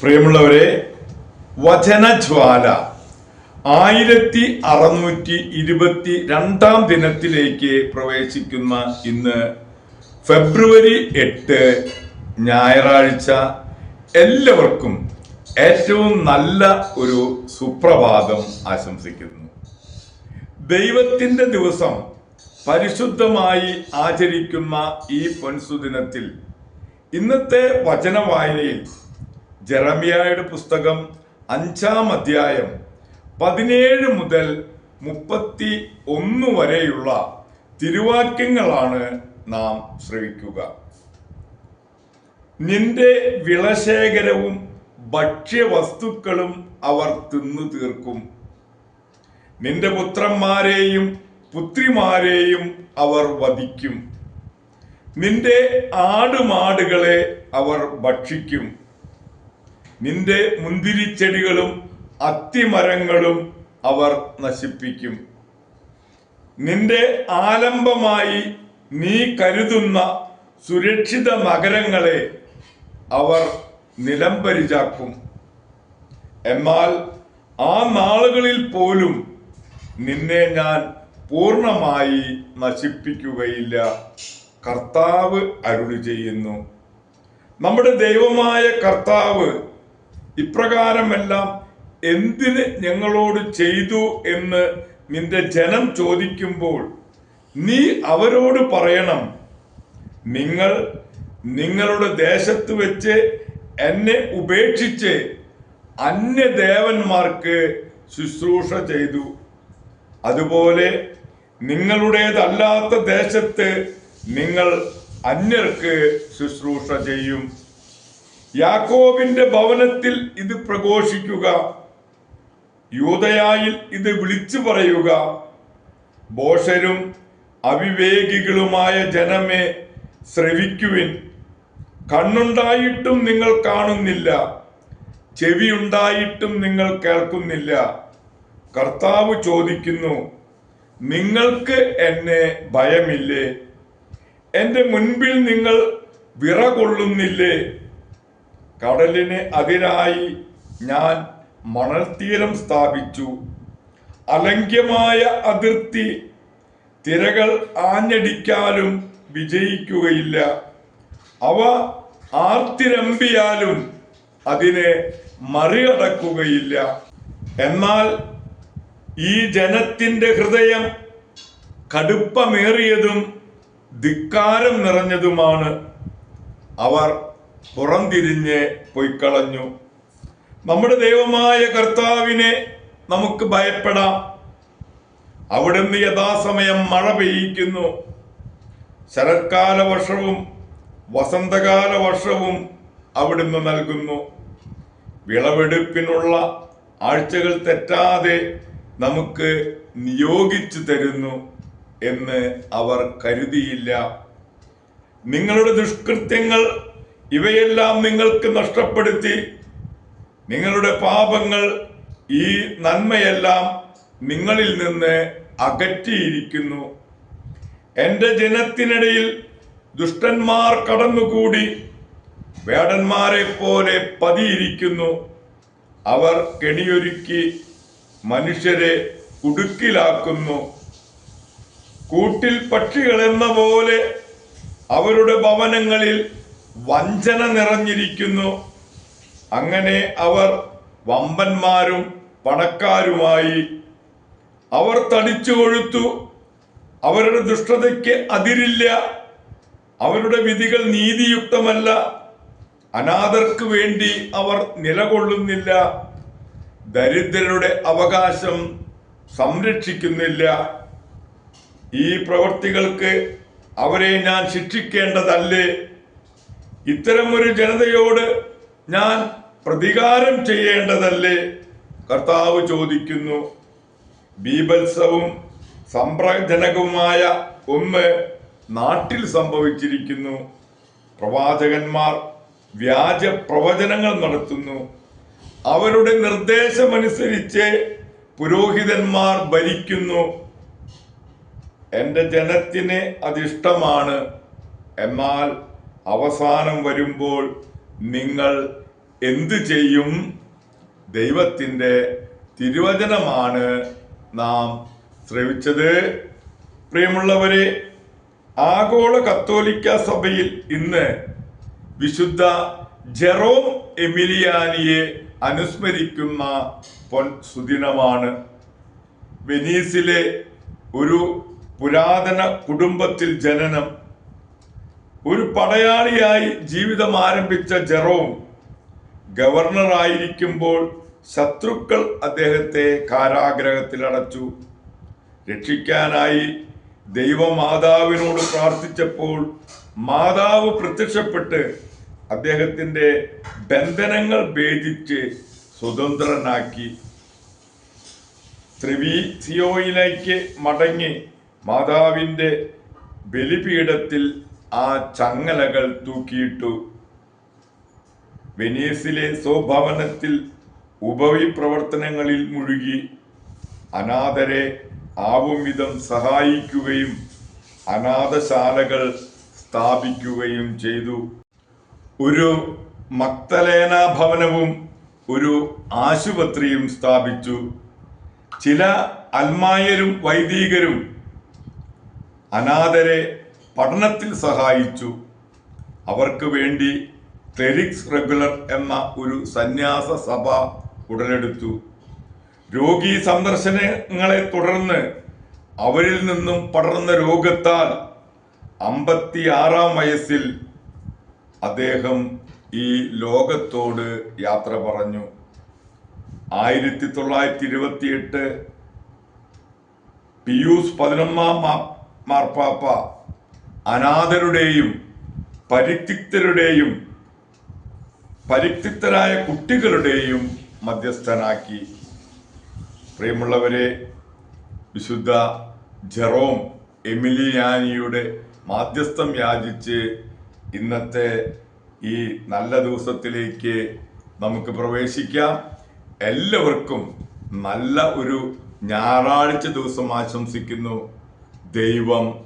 പ്രിയമുള്ളവരെ വചനജ്വാല ആയിരത്തി അറുന്നൂറ്റി ഇരുപത്തി രണ്ടാം ദിനത്തിലേക്ക് പ്രവേശിക്കുന്ന ഇന്ന് ഫെബ്രുവരി എട്ട് ഞായറാഴ്ച എല്ലാവർക്കും ഏറ്റവും നല്ല ഒരു സുപ്രഭാതം ആശംസിക്കുന്നു. ദൈവത്തിന്റെ ദിവസം പരിശുദ്ധമായി ആചരിക്കുന്ന ഈ പൊൻസുദിനത്തിൽ ഇന്നത്തെ വചന വായനയിൽ ജെറമിയായുടെ പുസ്തകം അഞ്ചാം അധ്യായം പതിനേഴ് മുതൽ മുപ്പത്തി ഒന്ന് വരെയുള്ള തിരുവാക്യങ്ങളാണ് നാം ശ്രവിക്കുക. നിന്റെ വിളശേഖരവും ഭക്ഷ്യവസ്തുക്കളും അവർ തിന്നു തീർക്കും. നിന്റെ പുത്രന്മാരെയും പുത്രിമാരെയും അവർ വധിക്കും. നിന്റെ ആടുമാടുകളെ അവർ ഭക്ഷിക്കും. നിന്റെ മുന്തിരിച്ചെടികളും അത്തിമരങ്ങളും അവർ നശിപ്പിക്കും. നിന്റെ ആലംബമായി നീ കരുതുന്ന സുരക്ഷിത നഗരങ്ങളെ അവർ നിലംപരിചാക്കും. എന്നാൽ ആ നാളുകളിൽ പോലും നിന്നെ ഞാൻ പൂർണമായി നശിപ്പിക്കുകയില്ല. കർത്താവ് അരുളി ചെയ്യുന്നു നമ്മുടെ ദൈവമായ കർത്താവ് ഇപ്രകാരമെല്ലാം എന്തിന് ഞങ്ങളോട് ചെയ്തു എന്ന് നിന്റെ ജനം ചോദിക്കുമ്പോൾ നീ അവരോട് പറയണം. നിങ്ങൾ നിങ്ങളുടെ ദേശത്ത് വെച്ച് എന്നെ ഉപേക്ഷിച്ച് അന്യദേവന്മാർക്ക് ശുശ്രൂഷ ചെയ്തു. അതുപോലെ നിങ്ങളുടേതല്ലാത്ത ദേശത്ത് നിങ്ങൾ അന്യർക്ക് ശുശ്രൂഷ ചെയ്യും. യാക്കോബിന്റെ ഭവനത്തിൽ ഇത് പ്രഘോഷിക്കുക യൂതയായിൽ ഇത് വിളിച്ചു പറയുക. ബോഷരും അവിവേകികളുമായ ജനമേ ശ്രവിക്കുവിൻ. കണ്ണുണ്ടായിട്ടും നിങ്ങൾ കാണുന്നില്ല ചെവിയുണ്ടായിട്ടും നിങ്ങൾ കേൾക്കുന്നില്ല. കർത്താവ് ചോദിക്കുന്നു നിങ്ങൾക്ക് എന്നെ ഭയമില്ലേ? എന്റെ മുൻപിൽ നിങ്ങൾ വിറകൊള്ളുന്നില്ലേ? കടലിന് അതിരായി ഞാൻ മണൽത്തീരം സ്ഥാപിച്ചു. അലംഘ്യമായ അതിർത്തി തിരകൾ ആഞ്ഞടിക്കാലും വിജയിക്കുകയില്ല. അവ ആർത്തിരമ്പിയാലും അതിനെ മറികടക്കുകയില്ല. എന്നാൽ ഈ ജനത്തിന്റെ ഹൃദയം കടുപ്പമേറിയതും ധിക്കാരം നിറഞ്ഞതുമാണ്. അവർ പുറംതിരിഞ്ഞ് പൊയ്ക്കളഞ്ഞു. നമ്മുടെ ദൈവമായ കർത്താവിനെ നമുക്ക് ഭയപ്പെടാം. അവിടുന്ന് യഥാസമയം മഴ പെയ്യിക്കുന്നു. ശരത്കാല വർഷവും വസന്തകാല വർഷവും അവിടുന്ന് നൽകുന്നു. വിളവെടുപ്പിനുള്ള ആഴ്ചകൾ തെറ്റാതെ നമുക്ക് നിയോഗിച്ചു തരുന്നു എന്ന് അവർ കരുതിയില്ല. നിങ്ങളുടെ ദുഷ്കൃത്യങ്ങൾ ഇവയെല്ലാം നിങ്ങൾക്ക് നഷ്ടപ്പെടുത്തി നിങ്ങളുടെ പാപങ്ങൾ ഈ നന്മയെല്ലാം നിങ്ങളിൽ നിന്ന് അകറ്റിയിരിക്കുന്നു. എന്റെ ജനത്തിനിടയിൽ ദുഷ്ടന്മാർ കടന്നുകൂടി വേടന്മാരെ പോലെ പതിയിരിക്കുന്നു. അവർ കെണിയൊരുക്കി മനുഷ്യരെ കുടുക്കിലാക്കുന്നു കൂട്ടിൽ പക്ഷികളെന്ന പോലെ അവരുടെ ഭവനങ്ങളിൽ വഞ്ചന നിറഞ്ഞിരിക്കുന്നു. അങ്ങനെ അവർ വമ്പന്മാരും പണക്കാരുമായി അവർ തടിച്ചു കൊഴുത്തു. അവരുടെ ദുഷ്ടതയ്ക്ക് അതിരില്ല. അവരുടെ വിധികൾ നീതിയുക്തമല്ല. അനാഥർക്ക് വേണ്ടി അവർ നിലകൊള്ളുന്നില്ല. ദരിദ്രരുടെ അവകാശം സംരക്ഷിക്കുന്നില്ല. ഈ പ്രവർത്തികൾക്ക് അവരെ ഞാൻ ശിക്ഷിക്കേണ്ടതല്ലേ? ഇത്തരമൊരു ജനതയോട് ഞാൻ പ്രതികാരം ചെയ്യേണ്ടതല്ലേ? കർത്താവ് ചോദിക്കുന്നു. ബീഭത്സവും സംപ്രജനകവുമായ ഒന്ന് നാട്ടിൽ സംഭവിച്ചിരിക്കുന്നു. പ്രവാചകന്മാർ വ്യാജ പ്രവചനങ്ങൾ നടത്തുന്നു. അവരുടെ നിർദ്ദേശമനുസരിച്ച് പുരോഹിതന്മാർ ഭരിക്കുന്നു. എന്റെ ജനത്തിന് അതിഷ്ടമാണ്. എന്നാൽ അവസാനം വരുമ്പോൾ നിങ്ങൾ എന്തു ചെയ്യും? ദൈവത്തിന്റെ തിരുവചനമാണ് നാം ശ്രവിച്ചത്. പ്രിയമുള്ളവരെ ആഗോള കത്തോലിക്ക സഭയിൽ ഇന്ന് വിശുദ്ധ ജെറോം എമിലിയാനിയെ അനുസ്മരിക്കുന്ന പൊൻ സുദിനമാണ്. വെനീസിലെ ഒരു പുരാതന കുടുംബത്തിൽ ജനനം ഒരു പടയാളിയായി ജീവിതം ആരംഭിച്ച ജെറോം ഗവർണറായിരിക്കുമ്പോൾ ശത്രുക്കൾ അദ്ദേഹത്തെ കാരാഗ്രഹത്തിൽ അടച്ചു. രക്ഷിക്കാനായി ദൈവമാതാവിനോട് പ്രാർത്ഥിച്ചപ്പോൾ മാതാവ് പ്രത്യക്ഷപ്പെട്ട് അദ്ദേഹത്തിന്റെ ബന്ധനങ്ങൾ ഭേദിച്ച് സ്വതന്ത്രനാക്കി. ത്രിവീസിയോയിലേക്ക് മടങ്ങി മാതാവിന്റെ ബലിപീഠത്തിൽ ആ ചങ്ങലകൾ തൂക്കിയിട്ടു. വെനീസിലെ സ്വഭവനത്തിൽ ഉപവി പ്രവർത്തനങ്ങളിൽ മുഴുകി. അനാഥരെ ആവും വിധം സഹായിക്കുകയും അനാഥശാലകൾ സ്ഥാപിക്കുകയും ചെയ്തു. ഒരു മക്തലേന ഭവനവും ഒരു ആശുപത്രിയും സ്ഥാപിച്ചു. ചില അൽമായരും വൈദികരും അനാഥരെ പഠനത്തിൽ സഹായിച്ചു. അവർക്ക് വേണ്ടി ക്ലെറിക്സ് റെഗുലർ എന്ന ഒരു സന്യാസ സഭ ഉടലെടുത്തു. രോഗി സന്ദർശനങ്ങളെ തുടർന്ന് അവരിൽ നിന്നും പടർന്ന രോഗത്താൽ അമ്പത്തിയാറാം വയസ്സിൽ അദ്ദേഹം ഈ ലോകത്തോട് യാത്ര പറഞ്ഞു. ആയിരത്തി തൊള്ളായിരത്തി ഇരുപത്തിയെട്ട് പിയൂസ് പതിനൊന്നാം മാർപ്പാപ്പ അനാഥരുടെയും പരിത്യക്തരുടെയും പരിത്യക്തരായ കുട്ടികളുടെയും മധ്യസ്ഥനാക്കി. പ്രിയമുള്ളവരെ വിശുദ്ധ ജെറോം എമിലിയാനിയുടെ മാധ്യസ്ഥം യാചിച്ച് ഇന്നത്തെ ഈ നല്ല ദിവസത്തിലേക്ക് നമുക്ക് പ്രവേശിക്കാം. എല്ലാവർക്കും നല്ല ഒരു ഞായറാഴ്ച ദിവസം ആശംസിക്കുന്നു. ദൈവം